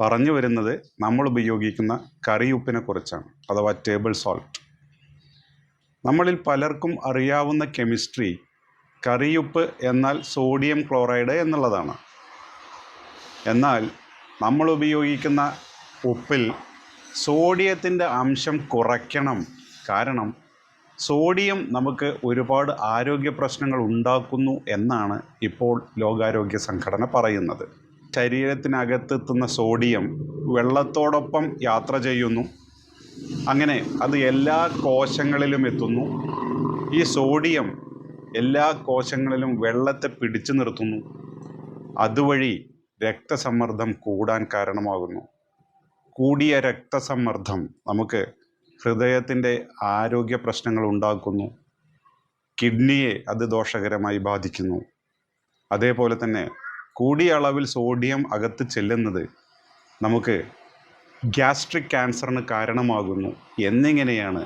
പറഞ്ഞു വരുന്നത് നമ്മൾ ഉപയോഗിക്കുന്ന കറിയുപ്പിനെ കുറിച്ചാണ് അഥവാ ടേബിൾ സോൾട്ട് നമ്മളിൽ പലർക്കും അറിയാവുന്ന കെമിസ്ട്രി കറിയുപ്പ് എന്നാൽ സോഡിയം ക്ലോറൈഡ് എന്നുള്ളതാണ്. എന്നാൽ നമ്മൾ ഉപയോഗിക്കുന്ന ഉപ്പിൽ സോഡിയത്തിന്റെ അംശം കുറയ്ക്കണം. കാരണം സോഡിയം നമുക്ക് ഒരുപാട് ആരോഗ്യ പ്രശ്നങ്ങൾ ഉണ്ടാക്കുന്നു എന്നാണ് ഇപ്പോൾ ലോകാരോഗ്യ സംഘടന പറയുന്നത്. ശരീരത്തിനകത്തെത്തുന്ന സോഡിയം വെള്ളത്തോടൊപ്പം യാത്ര ചെയ്യുന്നു. അങ്ങനെ അത് എല്ലാ കോശങ്ങളിലും എത്തുന്നു. ഈ സോഡിയം എല്ലാ കോശങ്ങളിലും വെള്ളത്തെ പിടിച്ചു നിർത്തുന്നു. അതുവഴി രക്തസമ്മർദ്ദം കൂടാൻ കാരണമാകുന്നു. കൂടിയ രക്തസമ്മർദ്ദം നമുക്ക് ഹൃദയത്തിന്റെ ആരോഗ്യ പ്രശ്നങ്ങൾ ഉണ്ടാക്കുന്നു. കിഡ്നിയെ അത് ദോഷകരമായി ബാധിക്കുന്നു. അതേപോലെ തന്നെ കൂടിയ അളവിൽ സോഡിയം അകത്ത് ചെല്ലുന്നത് നമുക്ക് ഗ്യാസ്ട്രിക് ക്യാൻസറിന് കാരണമാകുന്നു എന്നിങ്ങനെയാണ്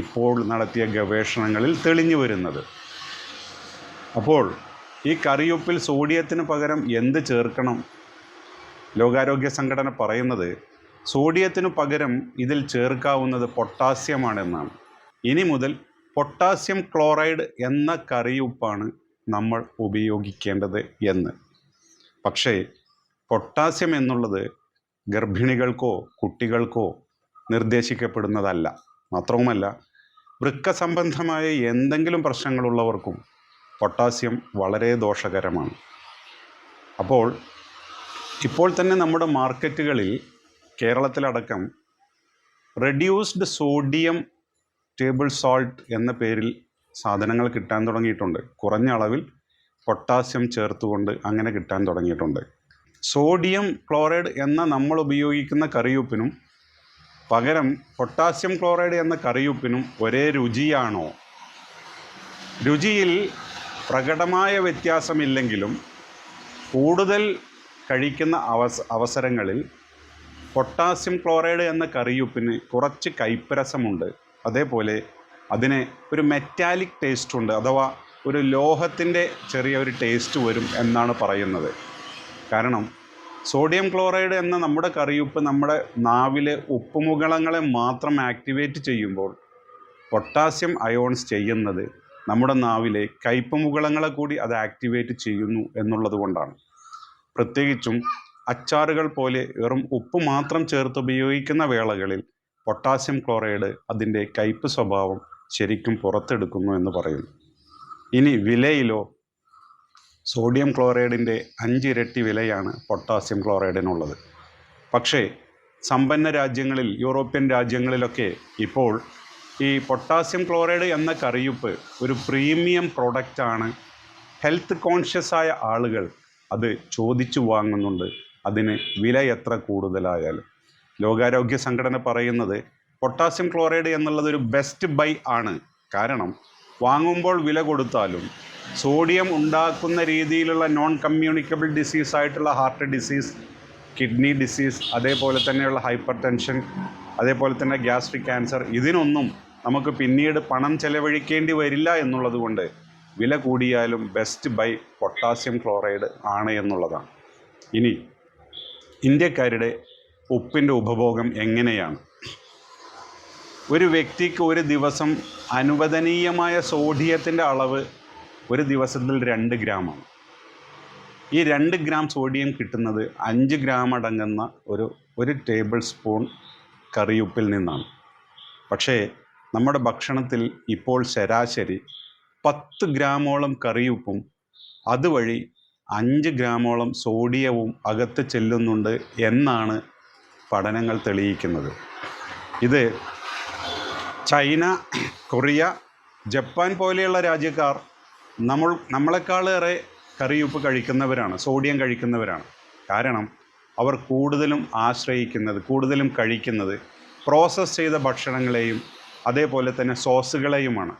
ഇപ്പോൾ നടത്തിയ ഗവേഷണങ്ങളിൽ തെളിഞ്ഞു വരുന്നത്. അപ്പോൾ ഈ കറിയുപ്പിൽ സോഡിയത്തിന് പകരം എന്ത് ചേർക്കണം? ലോകാരോഗ്യ സംഘടന പറയുന്നത് സോഡിയത്തിന് പകരം ഇതിൽ ചേർക്കാവുന്നത് പൊട്ടാസ്യമാണെന്നാണ് ഇനി മുതൽ പൊട്ടാസ്യം ക്ലോറൈഡ് എന്ന കറിയുപ്പാണ് നമ്മൾ ഉപയോഗിക്കേണ്ടത് എന്ന്. പക്ഷേ പൊട്ടാസ്യം എന്നുള്ളത് ഗർഭിണികൾക്കോ കുട്ടികൾക്കോ നിർദ്ദേശിക്കപ്പെടുന്നതല്ല. മാത്രവുമല്ല വൃക്ക സംബന്ധമായ എന്തെങ്കിലും പ്രശ്നങ്ങളുള്ളവർക്കും പൊട്ടാസ്യം വളരെ ദോഷകരമാണ്. അപ്പോൾ ഇപ്പോൾ തന്നെ നമ്മുടെ മാർക്കറ്റുകളിൽ കേരളത്തിലടക്കം റെഡ്യൂസ്ഡ് സോഡിയം ടേബിൾ സോൾട്ട് എന്ന പേരിൽ സാധനങ്ങൾ കിട്ടാൻ തുടങ്ങിയിട്ടുണ്ട്. കുറഞ്ഞ അളവിൽ പൊട്ടാസ്യം ചേർത്തുകൊണ്ട് അങ്ങനെ കിട്ടാൻ തുടങ്ങിയിട്ടുണ്ട്. സോഡിയം ക്ലോറൈഡ് എന്ന നമ്മൾ ഉപയോഗിക്കുന്ന കറിയുപ്പിനും പകരം പൊട്ടാസ്യം ക്ലോറൈഡ് എന്ന കറിയുപ്പിനും ഒരേ രുചിയാണോ? രുചിയിൽ പ്രകടമായ വ്യത്യാസമില്ലെങ്കിലും കൂടുതൽ കഴിക്കുന്ന അവസ അവസരങ്ങളിൽ പൊട്ടാസ്യം ക്ലോറൈഡ് എന്ന കറിയുപ്പിന് കുറച്ച് കൈപ്പരസമുണ്ട്. അതേപോലെ അതിന് ഒരു മെറ്റാലിക് ടേസ്റ്റുണ്ട് അഥവാ ഒരു ലോഹത്തിന്റെ ചെറിയ ഒരു ടേസ്റ്റ് വരും എന്നാണ് പറയുന്നത്. കാരണം സോഡിയം ക്ലോറൈഡ് എന്ന നമ്മുടെ കറിയുപ്പ് നമ്മുടെ നാവിലെ ഉപ്പുമുകളങ്ങളെ മാത്രം ആക്ടിവേറ്റ് ചെയ്യുമ്പോൾ പൊട്ടാസ്യം അയോൺസ് ചെയ്യുന്നത് നമ്മുടെ നാവിലെ കയ്പ്പുമുകളങ്ങളെ കൂടി അത് ആക്ടിവേറ്റ് ചെയ്യുന്നു എന്നുള്ളത് കൊണ്ടാണ്. പ്രത്യേകിച്ചും അച്ചാറുകൾ പോലെ വെറും ഉപ്പ് മാത്രം ചേർത്ത് ഉപയോഗിക്കുന്ന വേളകളിൽ പൊട്ടാസ്യം ക്ലോറൈഡ് അതിന്റെ കയ്പ് സ്വഭാവം ശരിക്കും പുറത്തെടുക്കുന്നു എന്ന് പറയുന്നു. ഇനി വിലയിലോ സോഡിയം ക്ലോറൈഡിന്റെ അഞ്ചിരട്ടി വിലയാണ് പൊട്ടാസ്യം ക്ലോറൈഡിനുള്ളത്. പക്ഷേ സമ്പന്ന രാജ്യങ്ങളിൽ യൂറോപ്യൻ രാജ്യങ്ങളിലൊക്കെ ഇപ്പോൾ ഈ പൊട്ടാസ്യം ക്ലോറൈഡ് എന്ന കറിയുപ്പ് ഒരു പ്രീമിയം പ്രൊഡക്റ്റാണ്. ഹെൽത്ത് കോൺഷ്യസ് ആയ ആളുകൾ അത് ചോദിച്ചു വാങ്ങുന്നുണ്ട്. അതിന് വില എത്ര കൂടുതലായാലും. ലോകാരോഗ്യ സംഘടന പറയുന്നത് പൊട്ടാസ്യം ക്ലോറൈഡ് എന്നുള്ളത് ഒരു ബെസ്റ്റ് ബൈ ആണ്. കാരണം വാങ്ങുമ്പോൾ വില കൊടുത്താലും സോഡിയം ഉണ്ടാക്കുന്ന രീതിയിലുള്ള നോൺ കമ്മ്യൂണിക്കബിൾ ഡിസീസ് ആയിട്ടുള്ള ഹാർട്ട് ഡിസീസ് കിഡ്നി ഡിസീസ് അതേപോലെ തന്നെയുള്ള ഹൈപ്പർ ടെൻഷൻ അതേപോലെ തന്നെ ഗ്യാസ്ട്രിക് ക്യാൻസർ ഇതിനൊന്നും നമുക്ക് പിന്നീട് പണം ചെലവഴിക്കേണ്ടി വരില്ല എന്നുള്ളതുകൊണ്ട് വില കൂടിയാലും ബെസ്റ്റ് ബൈ പൊട്ടാസ്യം ക്ലോറൈഡ് ആണ് എന്നുള്ളതാണ്. ഇനി ഇന്ത്യക്കാരുടെ ഉപ്പിന്റെ ഉപഭോഗം എങ്ങനെയാണ്? ഒരു വ്യക്തിക്ക് ഒരു ദിവസം അനുവദനീയമായ സോഡിയത്തിന്റെ അളവ് ഒരു ദിവസത്തിൽ രണ്ട് ഗ്രാമാണ്. ഈ രണ്ട് ഗ്രാം സോഡിയം കിട്ടുന്നത് അഞ്ച് ഗ്രാം അടങ്ങുന്ന ഒരു ഒരു ടേബിൾ സ്പൂൺ കറിയുപ്പിൽ നിന്നാണ്. പക്ഷേ നമ്മുടെ ഭക്ഷണത്തിൽ ഇപ്പോൾ ശരാശരി പത്ത് ഗ്രാമോളം കറിയുപ്പും അതുവഴി അഞ്ച് ഗ്രാമോളം സോഡിയവും അകത്ത് ചെല്ലുന്നുണ്ട് എന്നാണ് പഠനങ്ങൾ തെളിയിക്കുന്നത്. ഇത് ചൈന കൊറിയ ജപ്പാൻ പോലെയുള്ള രാജ്യക്കാർ നമ്മൾ നമ്മളെക്കാളേറെ കറിയുപ്പ് കഴിക്കുന്നവരാണ് സോഡിയം കഴിക്കുന്നവരാണ്. കാരണം അവർ കൂടുതലും ആശ്രയിക്കുന്നത് കൂടുതലും കഴിക്കുന്നത് പ്രോസസ്സ് ചെയ്ത ഭക്ഷണങ്ങളെയും അതേപോലെ തന്നെ സോസുകളെയുമാണ്.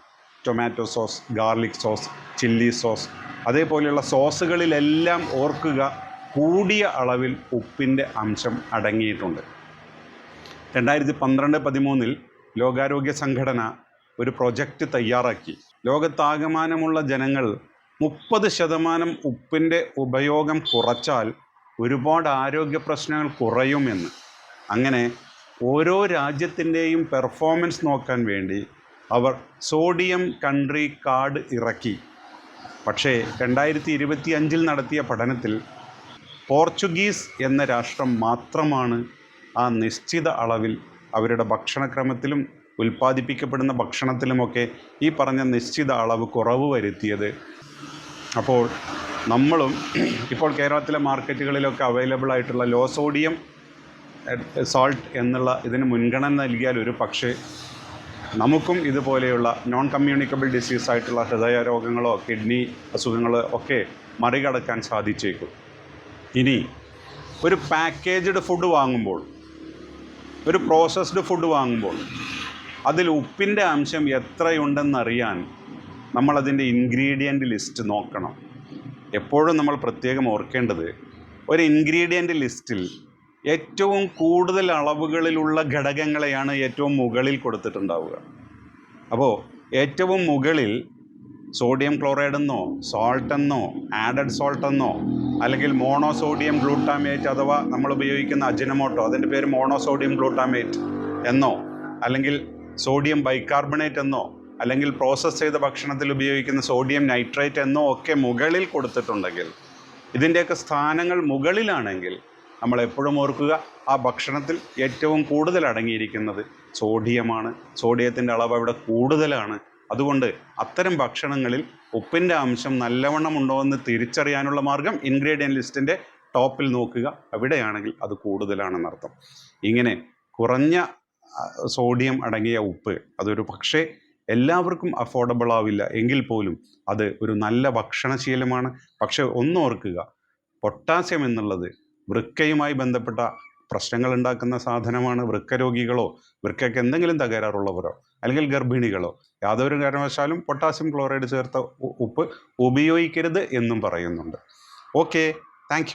Tomato sauce garlic sauce chilli sauce. അതേപോലെയുള്ള സോസുകളിലെല്ലാം ഓർക്കുക കൂടിയ അളവിൽ ഉപ്പിന്റെ അംശം അടങ്ങിയിട്ടുണ്ട്. രണ്ടായിരത്തി പന്ത്രണ്ട് പതിമൂന്നിൽ ലോകാരോഗ്യ സംഘടന ഒരു പ്രൊജക്റ്റ് തയ്യാറാക്കി. ലോകത്താകമാനമുള്ള ജനങ്ങൾ മുപ്പത് ശതമാനം ഉപ്പിന്റെ ഉപയോഗം കുറച്ചാൽ ഒരുപാട് ആരോഗ്യ പ്രശ്നങ്ങൾ കുറയുമെന്ന് അങ്ങനെ ഓരോ രാജ്യത്തിന്റെയും പെർഫോമൻസ് നോക്കാൻ വേണ്ടി അവർ സോഡിയം കൺട്രി കാർഡ് ഇറക്കി. പക്ഷേ രണ്ടായിരത്തി ഇരുപത്തി അഞ്ചിൽ നടത്തിയ പഠനത്തിൽ പോർച്ചുഗീസ് എന്ന രാഷ്ട്രം മാത്രമാണ് ആ നിശ്ചിത അളവിൽ അവരുടെ ഭക്ഷണക്രമത്തിലും ഉൽപ്പാദിപ്പിക്കപ്പെടുന്ന ഭക്ഷണത്തിലുമൊക്കെ ഈ പറഞ്ഞ നിശ്ചിത അളവ് കുറവ് വരുത്തിയത്. അപ്പോൾ നമ്മളും ഇപ്പോൾ കേരളത്തിലെ മാർക്കറ്റുകളിലൊക്കെ അവൈലബിൾ ആയിട്ടുള്ള ലോ സോഡിയം സോൾട്ട് എന്നുള്ള ഇതിന് മുൻഗണന നൽകിയാൽ ഒരു പക്ഷേ നമുക്കും ഇതുപോലെയുള്ള നോൺ കമ്മ്യൂണിക്കബിൾ ഡിസീസ് ആയിട്ടുള്ള ഹൃദയ രോഗങ്ങളോ കിഡ്നി അസുഖങ്ങളോ ഒക്കെ മറികടക്കാൻ സാധിച്ചേക്കും. ഇനി ഒരു പാക്കേജ്ഡ് ഫുഡ് വാങ്ങുമ്പോൾ ഒരു പ്രോസസ്ഡ് ഫുഡ് വാങ്ങുമ്പോൾ അതിൽ ഉപ്പിന്റെ അംശം എത്രയുണ്ടെന്നറിയാൻ നമ്മളതിന്റെ ഇൻഗ്രീഡിയന്റ് ലിസ്റ്റ് നോക്കണം. എപ്പോഴും നമ്മൾ പ്രത്യേകം ഓർക്കേണ്ടത് ഒരു ഇൻഗ്രീഡിയന്റ് ലിസ്റ്റിൽ ഏറ്റവും കൂടുതൽ അളവുകളിലുള്ള ഘടകങ്ങളെയാണ് ഏറ്റവും മുകളിൽ കൊടുത്തിട്ടുണ്ടാവുക. അപ്പോൾ ഏറ്റവും മുകളിൽ സോഡിയം ക്ലോറൈഡ് എന്നോ സോൾട്ട് എന്നോ ആഡഡ് സോൾട്ട് എന്നോ അല്ലെങ്കിൽ മോണോസോഡിയം ഗ്ലൂട്ടാമേറ്റ് അഥവാ നമ്മൾ ഉപയോഗിക്കുന്ന അജിനമോട്ടോ അതിന്റെ പേര് മോണോസോഡിയം ഗ്ലൂട്ടാമേറ്റ് എന്നോ അല്ലെങ്കിൽ സോഡിയം ബൈകാർബണേറ്റ് എന്നോ അല്ലെങ്കിൽ പ്രോസസ്സ് ചെയ്ത ഭക്ഷണത്തിൽ ഉപയോഗിക്കുന്ന സോഡിയം നൈട്രേറ്റ് എന്നോ ഒക്കെ മുകളിൽ കൊടുത്തിട്ടുണ്ടെങ്കിൽ ഇതിന്റെയൊക്കെ സ്ഥാനങ്ങൾ മുകളിലാണെങ്കിൽ നമ്മൾ എപ്പോഴും ഓർക്കുക ആ ഭക്ഷണത്തിൽ ഏറ്റവും കൂടുതൽ അടങ്ങിയിരിക്കുന്നത് സോഡിയമാണ് സോഡിയത്തിന്റെ അളവ് അവിടെ കൂടുതലാണ്. അതുകൊണ്ട് അത്തരം ഭക്ഷണങ്ങളിൽ ഉപ്പിന്റെ അംശം നല്ലവണ്ണം ഉണ്ടോ എന്ന് തിരിച്ചറിയാനുള്ള മാർഗം ഇൻഗ്രീഡിയൻ ലിസ്റ്റിന്റെ ടോപ്പിൽ നോക്കുക. അവിടെയാണെങ്കിൽ അത് കൂടുതലാണെന്നർത്ഥം ഇങ്ങനെ കുറഞ്ഞ സോഡിയം അടങ്ങിയ ഉപ്പ് അതൊരു പക്ഷേ എല്ലാവർക്കും അഫോർഡബിൾ ആവില്ല. എങ്കിൽ പോലും അത് ഒരു നല്ല ഭക്ഷണശീലമാണ്. പക്ഷെ ഒന്നോർക്കുക പൊട്ടാസ്യം എന്നുള്ളത് വൃക്കയുമായി ബന്ധപ്പെട്ട പ്രശ്നങ്ങൾ ഉണ്ടാക്കുന്ന സാധനമാണ് വൃക്ക രോഗികളോ വൃക്കയ്ക്ക് എന്തെങ്കിലും തകരാറുള്ളവരോ അല്ലെങ്കിൽ ഗർഭിണികളോ. യാതൊരു കാരണവശാലും പൊട്ടാസ്യം ക്ലോറൈഡ് ചേർത്ത ഉപ്പ് ഉപയോഗിക്കരുത് എന്നും പറയുന്നുണ്ട്. Okay thank